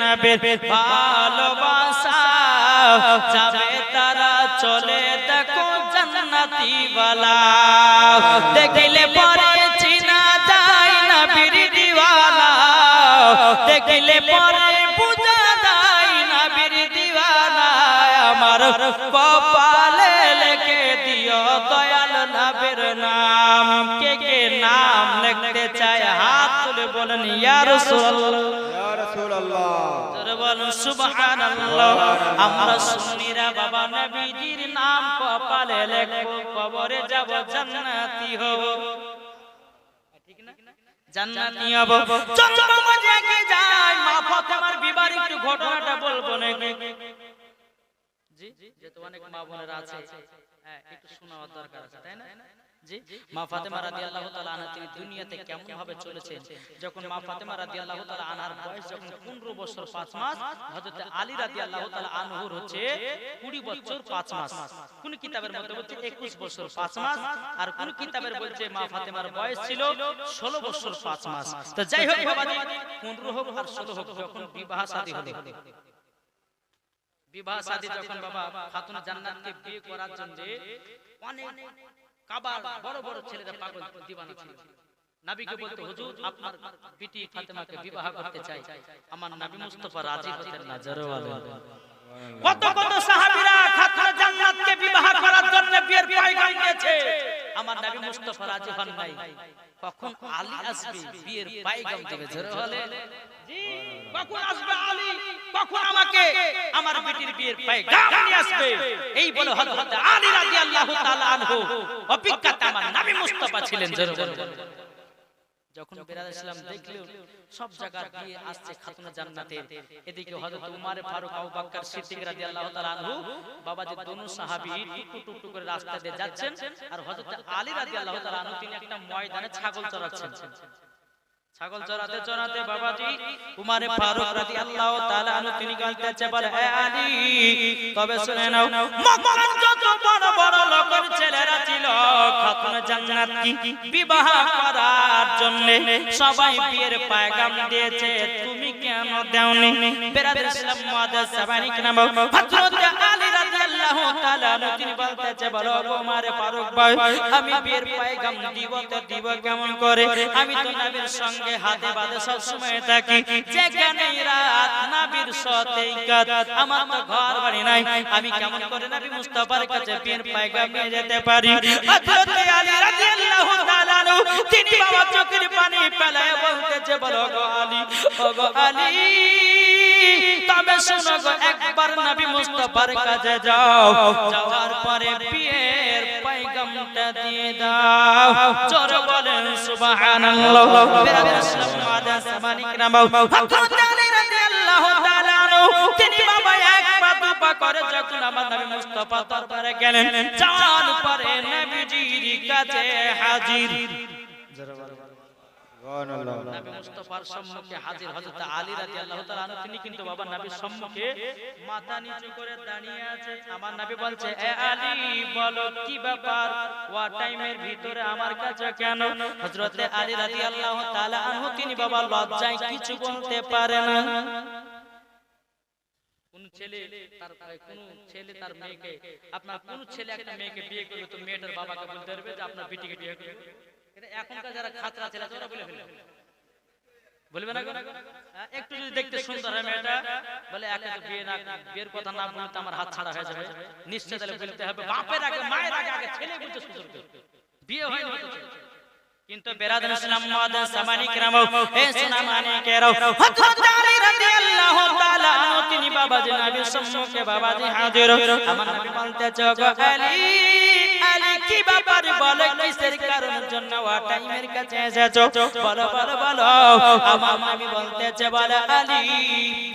নবীর ভালোবাসা। তারা চলে দেখো জান্নাতি বালা। দেখিলে পরে চিনা যায় নবীর দিওয়ালা। দেখিলে পরে বুঝা যায় নবীর দিওয়ালা। আমার কপালে লিখে দিও দয়াল নবীর নাম। কে কে নাম লিখতে চায় হাত তুলে বলেন, ইয়া রাসূলুল্লাহ। আমরা সুন্নিরা বাবা নবীজির নাম কপালে লেখবো, কবরে যাব, জান্নাতি হব। ঠিক ঘটনাটা বলব নাকি? হ্যাঁ একটু শোনার দরকার আছে, তাই না? জি? মা ফাতেমা রাদিয়াল্লাহু তাআলা আনহা তিনি দুনিয়াতে কেমন ভাবে চলেছেন? যখন মা ফাতেমা রাদিয়াল্লাহু তাআলা আনহার বয়স যখন 15 বছর 5 মাস হযরত আলী রাদিয়াল্লাহু তাআলা আনহুর হচ্ছে 20 বছর 5 মাস। কোন কিতাবের মধ্যে বলছে 21 বছর 5 মাস আর কোন কিতাবের বলছে মা ফাতেমার বয়স ছিল 16 বছর 5 মাস। তো যাই হোক বাবাজি 15 হোক আর 16 হোক যখন বিবাহ শাদী হলো। বিবাহ শাদী যখন বাবা খাতুন জান্নাতকে বিয়ে করার জন্য অনেক কাবার বড় বড় ছেলেরা পাগল দিবানা ছিল নবীকে বলতে হুজুর আপনার বিটি ফাতেমাকে বিবাহ করতে চাই আমার নবী মুস্তাফা রাজি হতেন না। জোরে কত কত সাহাবীরা খাতুন জান্নাতকে বিবাহ করার জন্য বিয়ের পয়গাম দিয়েছে। আমার নবী মুস্তাফা রাজি হন নাই। কখন আলী আসবে বিয়ের পয়গাম দেবে। জোরে জি। কখন আসবে আলী? কখন আমাকে? আমার বেটির বিয়ের নিয়ে আসবে। এই বলে হযরত আলী রাদিয়াল্লাহু তাআলা আনহু। অপেক্ষাতে আমার নবী মুস্তাফা ছিলেন যখন বেরাদ ইসলাম দেখল সব জায়গা দিয়ে আসছে খাতুন জান্নাতের এদিকে হযরত উমার ফারুক আবু বকর সিদ্দিক রাদিয়াল্লাহু তাআলা আনহু বাবাজি দোনো সাহাবী টুকু টুকু করে রাস্তা দিয়ে যাচ্ছেন আর হযরত আলী রাদিয়াল্লাহু তাআলা আনহু তিনি একটা ময়দানে ছাগল চড়াচ্ছেন। ছাগল চড়াতে চড়াতে বাবাজি উমারে ফারুক রাদিয়াল্লাহু তাআলা আনহু তিনি বলতেছে বলে হে আলী তবে শুনে নাও মক্কার যত বড় বড় লোকের ছেলেরা ছিল খাতুন জান্নাত কি? বিবাহ করার জন্য সবাই বিয়ের পয়গাম দিয়েছে তুমি কেন দেওনি? বেরাদের ইসলাম মুআদ্দাস সাবানি নাম হযরত রাদিয়াল্লাহু তাআলা তিনি বলতেছে বলো গো ফারুক ভাই, আমি বিয়ের পয়গাম দিব তো দিব কেমন করে? আমি তো নবীর সঙ্গে হাতে বাঁধে সব সময় থাকি। যেখানে রাত নবীর সাথে কাত, আমার তো ঘর বাড়ি নাই। আমি কেমন করে নবী মুস্তাফার কাছে বিয়ের পয়গাম নিয়ে যেতে পারি? হযরত আলী রাদিয়াল্লাহু তাআলা তিনি বাবা চোখের পানি ফেলায় বলতেছে বলো গো আলী, ও গো আলী। তবে শোনো গো, একবার নবী মুস্তাফার কাছে যাও। যাওয়ার পরে বিয়ের পয়গামটা দিয়ে দাও। জোর বলেন, সুবহানাল্লাহ। বিরাদার ইসলাম মাদা সামানিক নামাও হযরত আলী রাদিয়াল্লাহু তাআলা তিনি বাবা এক পা, দু পা করে যখন আমার নবী মুস্তাফা দরবারে গেলেন, যাওয়ার পরে নবীজির কাছে হাজির। নবী মুস্তাফার সম্মুখে হাজির হযরত আলী রাদিয়াল্লাহু তাআলা আনহু তিনি কিন্তু বাবা নবীর সম্মুখে মাথা নিচু করে দাঁড়িয়ে আছে। আমার নবী বলছে এ আলী বলো কি ব্যাপার? ওয়া টাইমের ভিতরে আমার কাছে কেন? হযরত আলী রাদিয়াল্লাহু তাআলা আনহু তিনি বাবা লজ্জায় কিছু বলতে পারে না। কোন ছেলে তার কোন ছেলে তার মেয়েকে আপনার কোন ছেলে একটা মেয়েকে বিয়ে করবে তো মেয়েটার বাবাকে বলতে পারবে যে আপনার বেটিকে বিয়ে করবে? একটু যদি দেখতে সুন্দর হয় মেয়েটা বলে বিয়ের কথা না বলতে আমার হাত ছাড়া হয়ে যাবে। নিশ্চয় হবে বাপের আগে মায়ের আগে ছেলে বিয়ে হয় কিন্তু বাবাজি আলী কি ব্যাপার বলো কিসের কারণের জন্য ওয়া টাইমের কাছে এসেছো বলো বলো বলো আমার নবী বলতেছে বলে আলী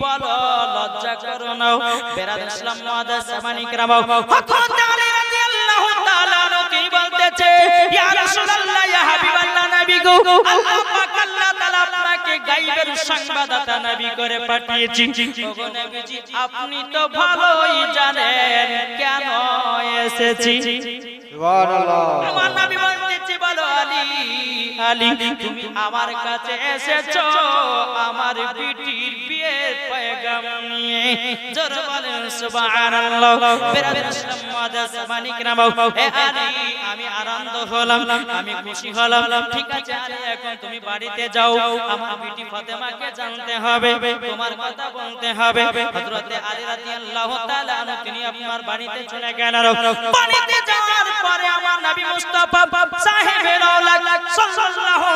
বলো লজ্জা করো না বেরাদর ইসলাম মাদ সামানি کرام হযরত আলী রাদিয়াল্লাহু তাআলা আনহু তিনি বলতেছে ইয়া রাসূলুল্লাহ ইয়া হাবিবাল্লাহ নবী গো আল্লাহ পাক আল্লাহ তাআলা আপনাকে গায়বের সংবাদদাতা নবী করে পাঠিয়েছি ওগো নবীজি আপনি তো ভালোই জানেন কেন এসেছি সুবহানাল্লাহ আমার নবী বলতেছে, বলো আলী। আলী আমার কাছে এসেছ, আমার বিটির বিয়ের জোর সুবহানাল্লাহ। বিরাদিন ইসলাম তুমি বাড়িতে যাও, আমার হবে তিনি মুস্তাফা সাহেবের আওলাদ সাল্লাল্লাহু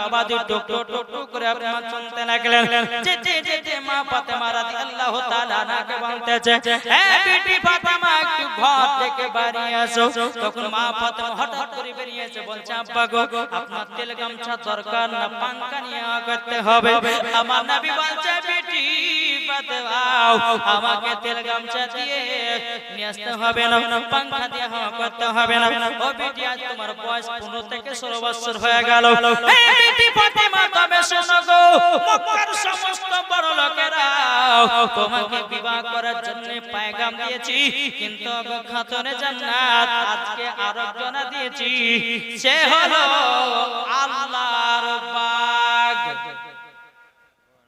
বাবা দি টুক টুক টুক টুক করে আপনার চলতে লাগলেন। যেতে যেতে মা ফাতেমা রাদিয়াল্লাহু তাআলা নাকে বলতেছে, হে বিটি ফাতেমা একটু ঘর থেকে বাড়ি আসো। তখন মা ফাতেমা হঠাৎ করে বেরিয়ে এসে বলছে, আব্বা গো, আপনার তেল গামছা দরকার না পাঙ্কা নিয়ে করতে হবে। আমার নবী বলছে, বিটি ফাতেমা আমাকে তেল গামছা দিয়ে নিয়ে হবে না। পাঙ্খা দিয়ে হাওয়া করতে হবে না। ও বিটি, আজ তোমার বয়স 15 থেকে 16 বছর হয়ে গেল। তোমাকে বিবাহ করার জন্য পায়গাম দিয়েছি। কিন্তু খাতনে জান্নাত আজকে আরেকজন দিয়েছি। সে হলো আল্লাহর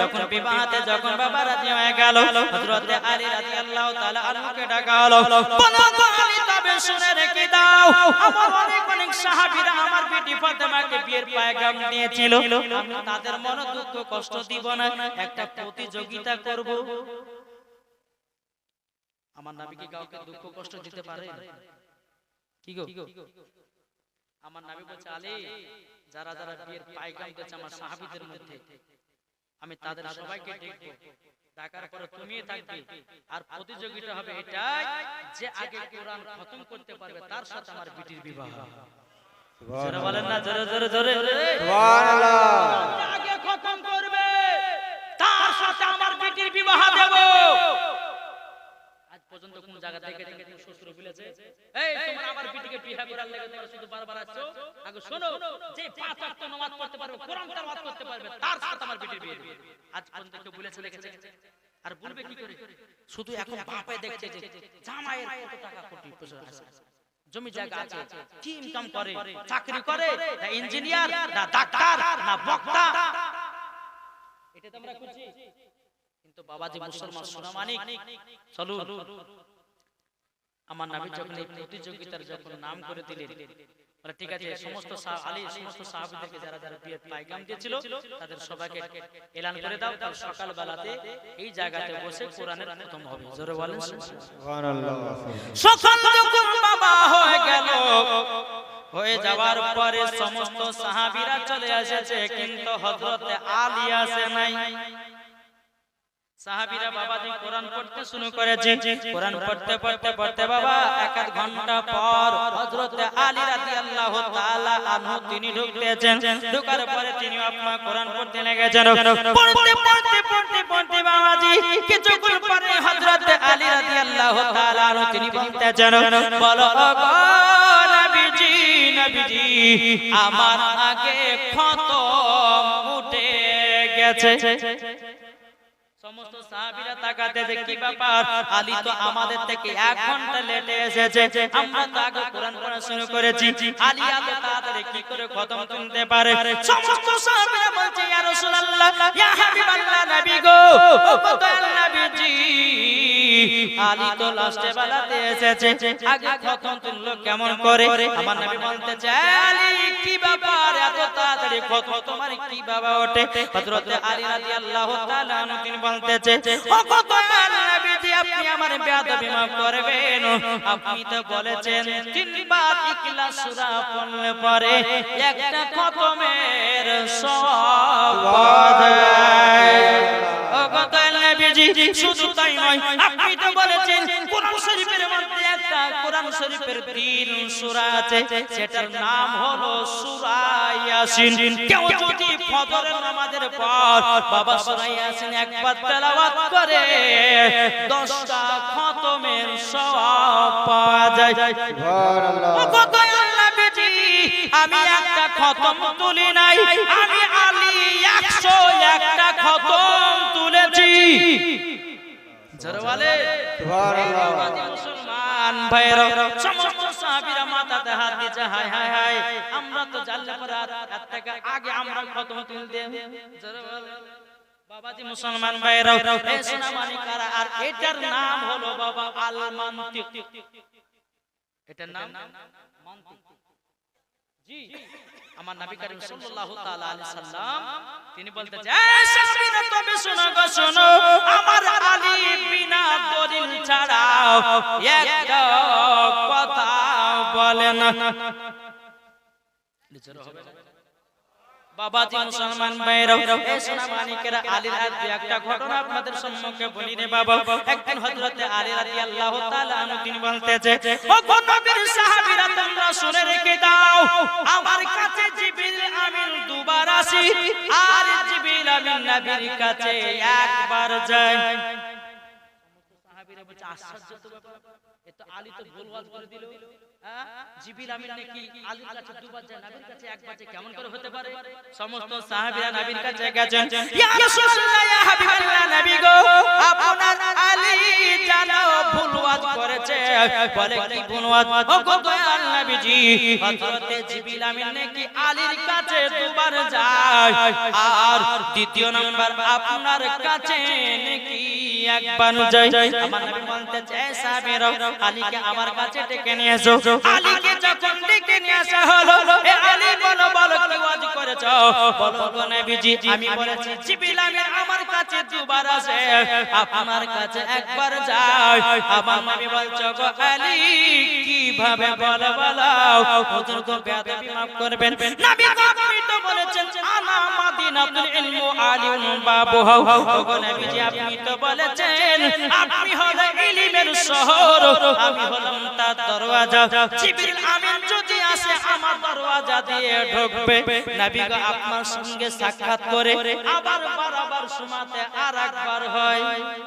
যখন বিবাহতে যখন বাবা রাজি হয়ে গেল, হযরতে আলী রাদিয়াল্লাহু তাআলা আনহুকে ডাকা হলো তবে শুনে রেখে দাও। আমার অনেক অনেক সাহাবীরা আমার বেটি ফাতেমাকে বিয়ের পায়গাম দিয়েছিল। আমি তাদের মনে দুঃখ, কষ্ট দিব না। একটা প্রতিযোগিতা করব। আমার নবী কি কাউকে দুঃখ, কষ্ট দিতে পারে? কি গো? আমার নবী বলছে আলী যারা যারা বিয়ের পায়গাম দিয়েছে আমার সাহাবীদের মধ্যে আমি তাদের সবাইকে দেখব ডাকার পরে তুমি থাকবে আর প্রতিযোগিতা হবে এটাই যে আগে কোরআন খতম করতে পারবে তার সাথে আমার বিটির বিবাহ জোরে বলেন না জোরে জোরে জোরে সুবহানাল্লাহ আগে খতম করবে তার সাথে আমার বিটির বিবাহ দেব পর্যন্ত কোন জায়গা কোন শ্বশুর বলেছে এই তোমার বিটিকে বিয়ে করার লাগে তোমরা শুধু বারবার আসছো? আগে শোনো যে পাঁচ ওয়াক্ত নামাজ পড়তে পারবে কোরআন তেলাওয়াত করতে পারবে তার সাথে আমার বিটির বিয়ে দেব। আজ পর্যন্ত কেউ বলেছে আর বলবে কি করে? শুধু এখন বাপে দেখছে যে জামাইয়ের কত টাকা কোটি পয়সা আছে। জমি জায়গা আছে। কি ইনকাম করে? চাকরি করে? না ইঞ্জিনিয়ার না ডাক্তার না বক্তা। এটা তো আমরা কিন্তু বাবাজি মুসলমান সোনা চলুন। আমার নবী যখন এই প্রতিযোগিতার যখন নাম করে দিলেন বলে ঠিক আছে সমস্ত আলী সমস্ত সাহাবীদেরকে যারা যারা বিয়ের পায়গাম দিয়েছিল তাদের সবাইকে এলান করে দাও কাল সকাল বেলাতে এই জায়গাতে বসে কোরআনের খতম হবে। জোরে বলেন। সুবহানাল্লাহ সকাল যখন বাবা হয়ে গেল হয়ে যাওয়ার পরে সমস্ত সাহাবীরা চলে এসেছে কিন্তু হযরতে আলী আসে নাই। সাহাবীরা বাবাজি কোরআন পড়তে শুরু করেছে কোরআন পড়তে পড়তে পড়তে বাবা এক আধ ঘণ্টা পর হযরতে আলী রাদিয়াল্লাহু তাআলা আনহু তিনি ঢুকতেছেন ঢোকার পরে তিনি আপনা কোরআন পড়তে লেগেছেন পড়তে পড়তে পড়তে পড়তে বাবাজি কিছুক্ষণ পরে হযরতে আলী রাদিয়াল্লাহু তাআলা আনহু তিনি বলতেছেন বলো গো নবীজি নবীজি আমার আগে খতম উঠে গেছে তাকাতে যে কি ব্যাপার আলী তো আমাদের থেকে এক ঘণ্টা লেটে এসেছে। আমরা তো আগে কোরআন পড়া শুরু করেছি। আলী আগে তাড়াতাড়ি কি করে খতম তুলতে পারে? সমস্ত সাহাবীরা বলছে ইয়া রাসূলুল্লাহ ইয়া হাবিবাল্লাহ নবী গো ও দয়াল নবীজি। আলী তো লাস্টে বেলাতে এসেছে। আগে খতম তুললো কেমন করে? আমার নবী বলতেছে আলী, কি ব্যাপার? এত তাড়াতাড়ি খতম তোমার কি বাবা ওঠে? হযরত আলী রাদিয়াল্লাহু তাআলা তিনি বলতেছে ও নবীজি আপনি আমার বেয়াদবি মাফ করবেন। আপনি তো বলেছেন তিনবার ইখলাস সূরা পড়লে পরে একটা খতমের সওয়াব পাওয়া যায় ও কত নবীজি শুধু তাই নয় আপনি তো বলেছেন কোরআন একটা কোরআন শরীফের তিন সূরা আছে সেটার নাম হলো সূরা ইয়াসিন। কেউ যদি ফজরের নামাজের পর বাবা সূরা ইয়াসিন একবার তেলাওয়াত করে 10টা খতমের সওয়াব পাওয়া যায়। সুবহানাল্লাহ। আমি একটা খতম তুলি নাই আমি আলী 101টা খতম তুলেছি। জোরে ভাইরা সমস্ত সাহাবীরা মাথাতে হাত দিয়েছে হায় হায় হায়। আমরা তো জানলে পরে থেকে আগে আমরা কত তুলতে বাবাজি মুসলমান এই সোনামানি কারা? আর এটার নাম হলো বাবা আল মান্তিক এটার নাম মান্তিক। জি। আমার নবী করিম সাল্লাল্লাহু তাআলা আলাইহি সাল্লাম তিনি বলতেছে এই সাহাবীরা তবে শোনো গো শোনো। আমার আলী বিনা দলিল ছাড়া একটা কথা বলে না। বাবাজি মুসলমান ভাইরা সোনা মানিকেরা একটা ঘটনা আপনাদের সম্মুখে বলি রে বাবা। একদিন হযরতে আলী রাদিয়াল্লাহু তাআলা আনহু তিনি বলতেছে ও নবীর সাহাবীরা তোমরা শুনে রেখে দাও আমার কাছে জিবরিল আমিন দুবার আসি আর জিবরিল আমিন নবীর কাছে একবার যায় সাহাবীরা বলছে আশ্চর্য তো ব্যাপার। এ তো আলী তো ভুল করে দিল। জিবিল আমিন নাকি আলীর কাছে দুবার যায় নবীর কাছে একবার যায় কেমন করে হতে পারে? সমস্ত সাহাবীরা নবীর কাছে গেছেন। ইয়া রাসূলুল্লাহ ইয়া হাবিবাল্লাহ নবী গো আপনার আলী জানো ভুল করেছে। বলে কি ভুল ও গো দয়াল নবীজি হযরতে জিবিল আমিন নাকি আলীর কাছে দুবার যায়। আর দ্বিতীয় নাম্বার আপনার কাছে নাকি একবার যায়। আমার নবী বলতে চায় সাহাবীরা আলীকে আমার কাছে ডেকে নিয়ে এসো। আলীকে যখন ডেকে নিয়ে আসা হলো এ আলী বলো বলো কি ওয়াজ করেছ বলো গো নবীজি আমি বলেছি জিবরিল আমার কাছে দুবার আসে আপনার কাছে একবার যায় আমার নবী বলছো গো আলী কীভাবে বলো বলো হুজুর গো বেয়াদবি মাফ করবেন নবী গো মাদিনাতুল ইলমু আলিউন বাবুহা গো নবীজি আপনি তো বলেছেন আপনি হলেন ইলমের শহর আমি হলাম তার দরওয়াজা। জিবরিল আমিন যদি আসে আমার দরওয়াজা দিয়ে ঢুকবে। নবী গো আপনার সঙ্গে সাক্ষাৎ করে আবার বারবার শোনাতে আরেকবার হয়।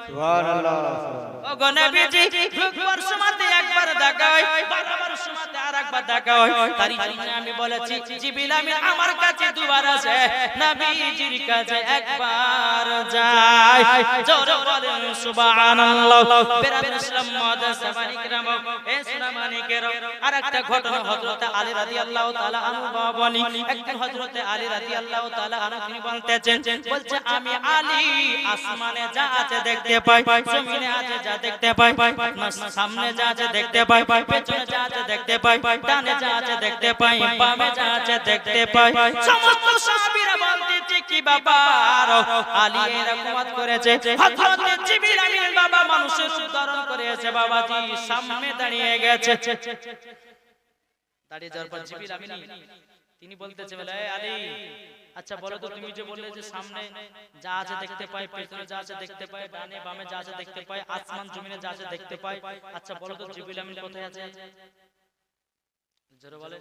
সুবহানাল্লাহ ও নবীজি ঢুকবার সময়তে একবার দেখা হয় বারবার একবার দেখা হয় তারই জন্য আমি বলেছি, জিবিল আমি আমার কাছে দুবার আসে, নবীজির কাছে একবার যায়। জোরে বলেন, সুবহানাল্লাহ। বেরাম ইসলাম মাদাসাবানিকরাম এ আলী আসমানে যা আছে দেখতে পাই, জমিনে আছে যা দেখতে পাই সামনে যা আছে দেখতে পাই, পেছনে যা আছে দেখতে পাই, ডানে যা আছে দেখতে পাই, বামে যা আছে দেখতে পাই। সমস্ত সাহাবীরা বলতেছে কি ব্যাপার আলী এরকম করেছে। হযরত জিবরিল আমিন বাবা মানুষের রূপ করেছে বাবাজি সামনে দাঁড়িয়ে গেছে। দাঁড়িয়ে যাওয়ার পর জিবরিল আমিন তিনি বলতেছে বলে আলী আচ্ছা বলো তো তুমি যে বললে যে সামনে যা আছে দেখতে পাই পেছনে যা আছে দেখতে পাই ডানে বামে যা আছে দেখতে পাই আসমান জমিনে যা আছে দেখতে পাই আচ্ছা বলো তো জিবরিল আমিন কোথায় আছে? জোরে বলে।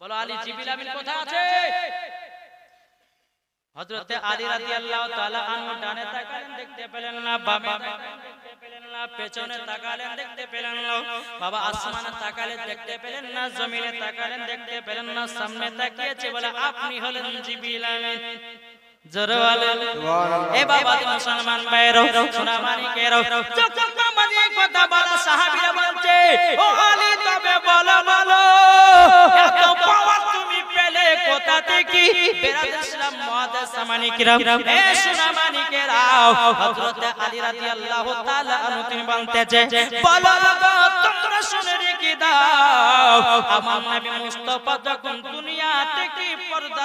বলো আলী জিবরিল আমিন কোথায় আছে? হযরতে আলী রাদিয়াল্লাহু তাআলা আনহু ডানে তাকালেন দেখতে পেলেন না বামে দেখতে পেলেন না পেছনে তাকালেন দেখতে পেলেন না। বাবা আসমানে তাকালেন দেখতে পেলেন না জমিনে তাকালেন দেখতে পেলেন না সামনে তাকিয়েছে বলে আপনি হলেন জিবরিল আমিন। এ বাবা মুসলমান ভাইরো সোনা মানিকেরো যখন এই কথা বলা সাহাবীরা বলছে ও আলী তবে বলো। বলো। এত কোথা থেকে বেরাদ ইসলাম এ সোনা হযরত আলী রাদিয়াল্লাহু তাআলা আনহু তিনি বলতেছে, বলো গো, তোমরা শুনে রেখে দাও। আমার নবী মুস্তাফা যখন দুনিয়া থেকে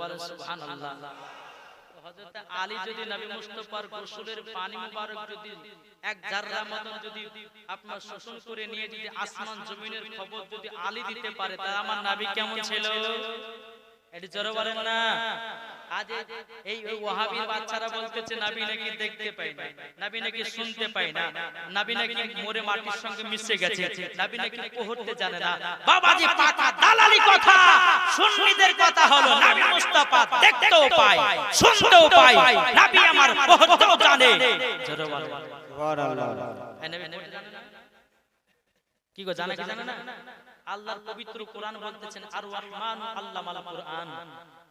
জোরে সুবহান আল্লাহ হযরত আলী যদি নবী মুস্তাফার গোসলের পানি মুবারক যদি এক জাররা যদি আপনার শোষণ করে নিয়ে যদি আসমান জমিনের খবর যদি আলী দিতে পারে, তাহলে আমার নবী কেমন ছিল? এটি জোরে বলেন না। আজ এই- এই ওয়াহাবির বাচ্চারা বলতেছে নবী নাকি দেখতে পাই না। নবী নাকি শুনতে পাই না। নবী নাকি মরে মাটির সঙ্গে মিশে গেছে। নবী নাকি পড়তে জানে না। বাবাজি পাকা দালালি কথা। সুন্নিদের কথা হলো নবী মুস্তাফা দেখতেও পায় শুনতেও পায়। নবী আমার পড়তেও জানে। জোরে বলেন সুবহানাল্লাহ। এই নবী জানে না? কি গো জানে কি জানে না? আল্লাহর পবিত্র কোরআন বলতেছেন আর রহমান আল্লামাল কোরআন।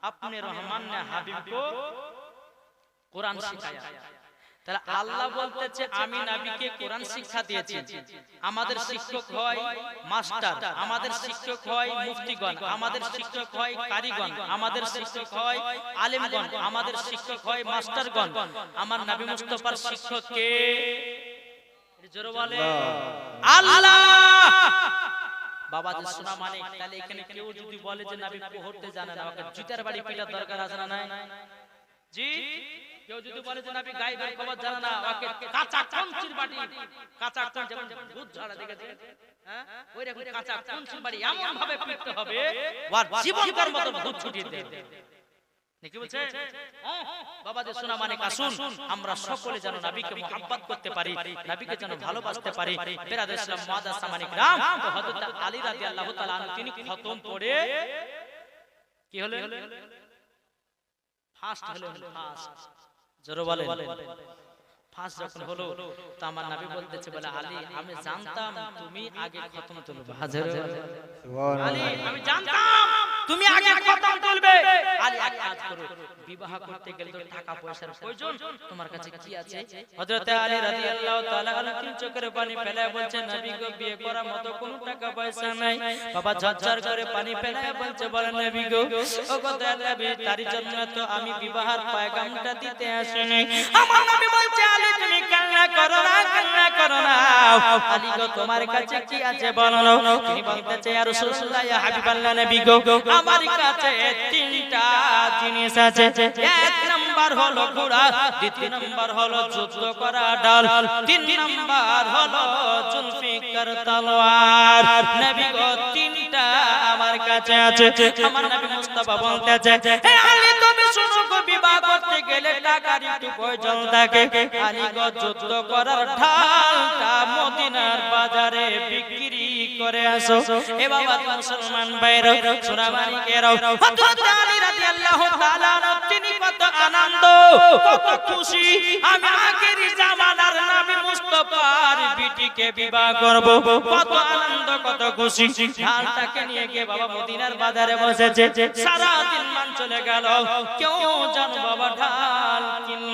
আপনি রহমান ने হাবিব को কোরআন শিখায়া। তাহলে আল্লাহ বলতেছে আমি নবীকে কোরআন শিক্ষা দিয়েছি। আমাদের শিক্ষক হয় মাস্টার আমাদের শিক্ষক হয় মুফতিগণ আমাদের শিক্ষক হয় কারিগণ আমাদের শিক্ষক হয় আলেমগণ আমাদের শিক্ষক হয় মাস্টারগণ। আমার নবী মুস্তাফার শিক্ষক কে? জোরে বলে। আল্লাহ। বাবা যে শোনা মানে তাহলে এখানে কেউ যদি বলে যে নবী পড়তে জানে না ওকে জুতার বাড়ি পিটার দরকার আছে না নাই? জি। কেউ যদি বলে যে নবী গায়েবের খবর জানে না ওকে কাঁচা কঞ্চির বাড়ি কাঁচা কঞ্চ যেমন ভূত ঝাড়া দেখে হ্যাঁ? ওই রকম কাঁচা কঞ্চির বাড়ি এমন ভাবে পিটতে হবে ওর জীবন কর মতো ভূত ছুটিয়ে দেবে নাকি বলছে হ্যাঁ, বাবা মানে আসুন আমরা সকলে যেন নবীকে মোহাব্বত করতে পারি নবীকে যেন ভালোবাসতে পারি। বেরাদ ইসলাম মুআদ্দাস সামানিক রাম। তো হযরত আলী রাদিয়াল্লাহু তাআলা তিনি খতম পড়ে? কি হলেন? ফার্স্ট হলেন? ফার্স্ট জোরে বলেন। ফার্স্ট যখন হলো তো আমার নবী বলতেছে বলে আলী আমি জানতাম তুমি আগে খতম তুলবে। হাজার আলী আমি জানতাম। তুমি আগে খতম তুলবে আলী এক কাজ করো। বিবাহ করতে গেলে তো টাকা পয়সার প্রয়োজন। তোমার কাছে কি আছে? হযরত আলী রাদিয়াল্লাহু তাআলা তিন চোখের পানি ফেলায় বলছেন নবী গো বিয়ে করার মতো কোনো টাকা পয়সা নাই। বাবা ঝরঝর করে পানি ফেলায় বলছে বলেন নবী গো ও দয়াল নবী তারই জন্য তো আমি বিবাহের পয়গামটা দিতে আসিনি। আমার নবী বলছে আলী তুমি কান্না করো না কান্না করো না। আলী গো তোমার কাছে কি আছে বলো তিনি বলতেছে ইয়া রাসূলুল্লাহ ইয়া হাবিবাল্লাহ নবী গো আমার কাছে তিনটা জিনিস আছে। এক নাম্বার হলো ঘোড়া, দ্বিতীয় নাম্বার হলো যুদ্ধ করা ডাল, তিন নাম্বার হলো জুলফিকার তলোয়ার। নবী গো, তিনটা আমার কাছে আছে। আমার নবী মুস্তাফা বলতেছে, হে আলী তুমি গো, বিবাহ করতে গেলে টাকার একটু প্রয়োজন থাকে। আলী গো, যুদ্ধ করার ঢালটা মদিনার বাজারে বিক্রি করে আসো। এ বাবা মুসলমান ভাইরা সোনা মানিকেরাও হযরত আলী রাদিয়াল্লাহু তাআলা তিনি কত আনন্দ, কত খুশি। আমি আখেরি জামানার নবী মুস্তাফার বিটিকে বিবাহ করব। কত আনন্দ, কত খুশি। ঢালটাকে নিয়ে গিয়ে বাবা মদিনার বাজারে বসেছে। সারা দিন মান চলে গেল। কেউ জান বাবা ঢাল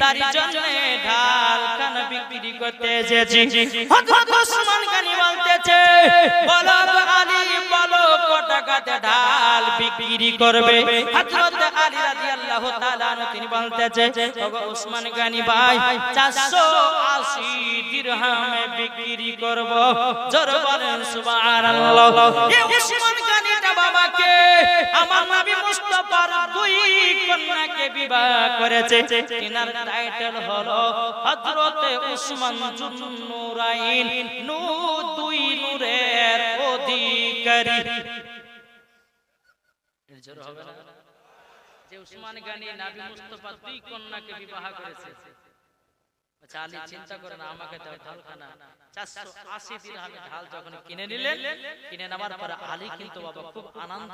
তার জন্য ঢালখানা বিক্রি করতে এসেছি। হযরত ওসমান গনি বলতেছে, বলো আলী, বলো কত টাকাতে ঢাল বিক্রি করবে। তিনি বলতেছে, ওগো ওসমান গনি ভাই 480 দিরহামে বিক্রি করব। জোর বলেন সুবহানাল্লাহ। গনিটা বাবাকে আমার বিবাহ করেছে। তিনার টাইটেল হলো হযরত উসমান জুন্নুরাইন দুই নূরের অধিকারী। এর জোর যে উসমান গানি নবী মুস্তাফা দুই কন্যাকে বিবাহ করেছে। আচ্ছা আলী চিন্তা করে আমাকে দাও ঢালখানা। চারশো আশি দিন আমি ঢাল যখন কিনে নিলেন কিনে নেওয়ার পরে আলী কিন্তু বাবা খুব আনন্দ।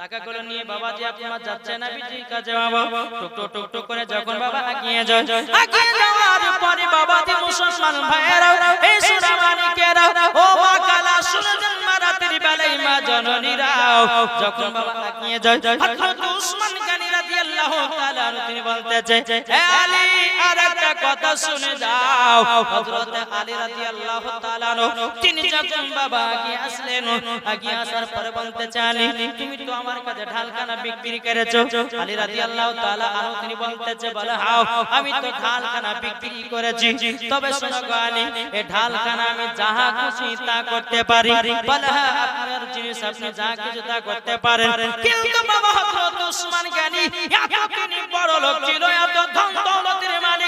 টাকা নিয়ে বাবা যে আপনার যাচ্ছে না বিটি কাজে বাবা টুক টুক টুক টুক করে যখন বাবা এগিয়ে যায় এগিয়ে যাওয়ার পরে বাবা যে মুসলমান ভাইয়েরা এই সোনা ও মা কালা শুনেছেন মা রাতের বেলায় মা জননীরাও যখন বাবা এগিয়ে যায়। হযরত উসমান গানি রাদিয়াল্লাহু তাআলা তিনি বলতেছে হে আলী একটা কথা শুনে যাও। হযরত আলী রাদিয়াল্লাহু তাআলা তিনি যখন বাবা আগিয়ে আসলেন পরে বলতে চালি তুমি তো আমার কাছে ঢালখানা বিক্রি করেছ। আলী রাদিয়াল্লাহু তাআলা আনহু, তিনি বলতেছে, বলে, হাও, আমি তো ঢালখানা বিক্রি করেছি। তবে শোনো গো আলী ঢালখানা আমি যাহা খুশি তা করতে পারি। বলে হ্যাঁ আপনার জিনিস আপনি যা কিছু তা করতে পারেন। কিন্তু বাবা হযরত উসমান গানি, এত বড় লোক ছিল, এত ধন দৌলতের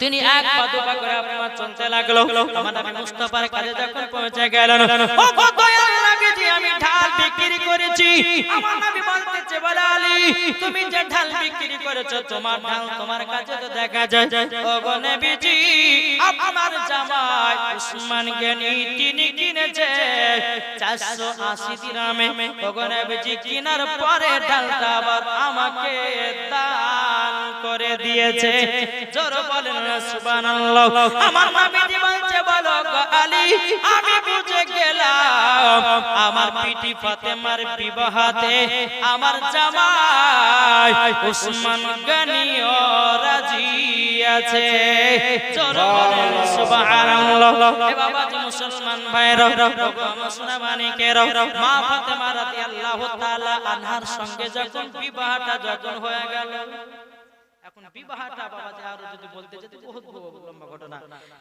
তিনি এক পা দুপা করে আপনার চলতে লাগল। আমার নবী মুস্তাফার কাছে যখন পৌঁছে গেলেন ও গো দয়াল নবীজি আমি ঢাল বিক্রি করেছি। আমার নবী বলতেছে বলে আলী তুমি যে ঢাল বিক্রি করেছ তোমার ঢাল তোমার কাছে তো দেখা যায়। ও গো নবীজি আপনার জামাই উসমান গনি তিনি কিনেছে 480 দিরহামে ও গো নবীজি কিনার পরে ঢালটা আবার আমাকে দান করে দিয়েছে। জোর বলেন সুবহানাল্লাহ। আমার নবীজি বলছে, বলো গো আলী, আমি বুঝে গেলাম, আমার পিটি ফাতেমার বিবাহতে আমার জামাই উসমান গনিও রাজি আছে। জোর বলেন, সুবহানাল্লাহ। এ বাবা যে মুসলমান ভাইরা আমার সোনা মানিকেরা মা ফাতেমা রাদিয়াল্লাহু তাআলা আনহার সঙ্গে যখন বিবাহটা যখন হয়ে গেল এখন বিবাহটা বাবাজি আরও যদি বলতে যেত বহুত লম্বা ঘটনা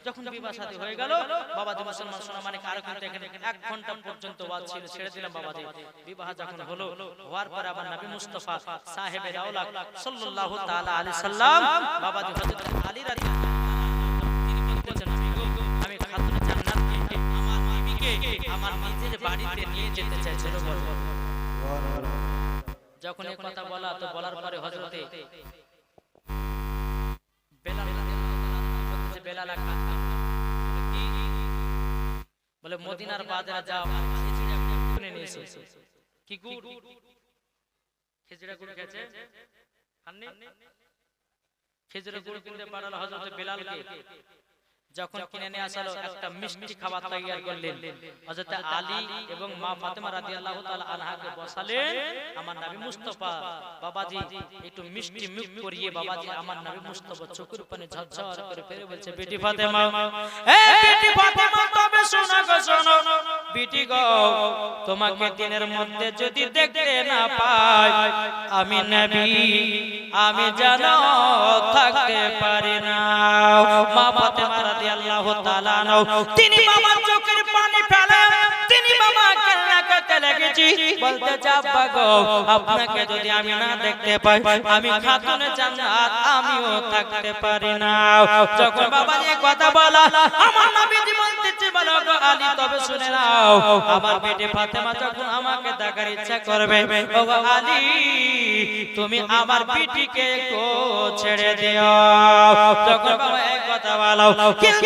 যখন বিবাহ সাথী হয়ে গেল বাবাজি মুসলমান সোনা মানে কারও কিন্তু এখানে এক ঘণ্টা পর্যন্ত ওয়াজ ছিল ছেড়ে দিলাম বাবাজি বিবাহ যখন হলো হওয়ার পরে আমার নবী মুস্তাফা সাহেবের আওলাদ সাল্লাল্লাহু তাআলা আলাইহি সাল্লাম বাবাজি হযরত আলী রাদিয়াল্লাহু আমার নিজের বাড়িতে নিয়ে যেতে চাই ছোট বড় যখন এই কথা বলা তো বলার পরে হযরতে বলে মদিনার বাজারে যাও কিনে নিয়ে এসো কি গুড় খেজুরা গুড় গেছে খাননি খেজুরা গুড় কিনতে পাঠালো হযরত বেলালকে যখন কিনে নিয়ে আসালো একটা মিষ্টি খাবার তৈরি করলেন। হযরত আলী এবং মা ফাতেমা রাদিয়াল্লাহু তাআলা আনহাকে বসালেন আমার নবী মুস্তাফা বাবাজি একটু মিষ্টি মুখ করিয়ে বাবাজি আমার নবী মুস্তাফা চোখের পানি ঝরঝর করে ফেলে বলছে বেটি ফাতেমা এ বেটি ফাতেমা তবে শোনো গো শোনো বেটি গো তোমাকে দিনের মধ্যে যদি দেখতে না পাই আমি নবী আমি জানো থাকতে পারি না। মা ফাতেমা রাদিয়াল্লাহু তাআলা আনহা তিনি চোখের পানি ফেলে তিনি কান্না করতে লেগেছি। বলতে চাপা গো আপনাকে যদি আমি না দেখতে পাই আমি খাতুনে জান্নাত আমিও থাকতে পারি না। যখন বাবা এই কথা বলা আমার নাও আমার বেটে ফাতেমা যখন আমাকে দেখার ইচ্ছা করবে, ও আলী, তুমি আমার বিটিকে কো ছেড়ে দিও। যখন বাবা এক কথা বলো কিন্তু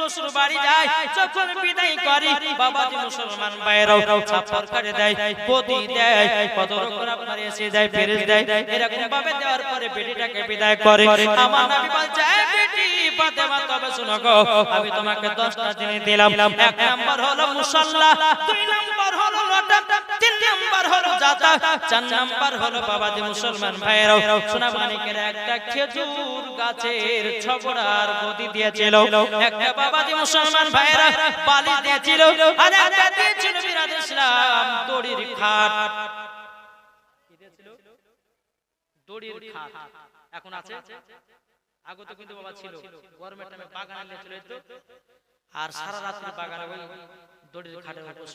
শ্বশুর বাড়ি যায়, যখন বিদায় করি, বাবাজি মুসলমান বাইরেও ছাপর করে দেয় গদি দেয় কত রকম আপনার এসে দেয়, ফেরেজ দেয়, এরকম ভাবে দেওয়ার পরে বেটিটাকে বিদায় করে। আমার নবী বলছে, "এই বেটি, ফাতেমা, তবে শুনো গো, আমি তোমাকে 10টা জিনিস দিলাম। এক নাম্বার হলো মুসাল্লা দুই নাম্বার হলো জাতা চার নাম্বার হলো বাবাজি মুসলমান ভাইয়েরাও। সোনা মানিকের একটা খেজুর গাছের ছবড়ার গদি দিয়েছিল। একটা বাবাজি মুসলমান ভাইয়েরা বালি দিয়েছিল। আর একটা দিয়েছিল বিরাজ ইসলাম দড়ির খাট? দড়ির খাট। এখন আছে? আগে তো কিন্তু বাবা ছিল। গরমের টাইমে বাগানে চলে যেত। আর সারা রাত্রি বাগানে ওই দড়ির খাটের উপর।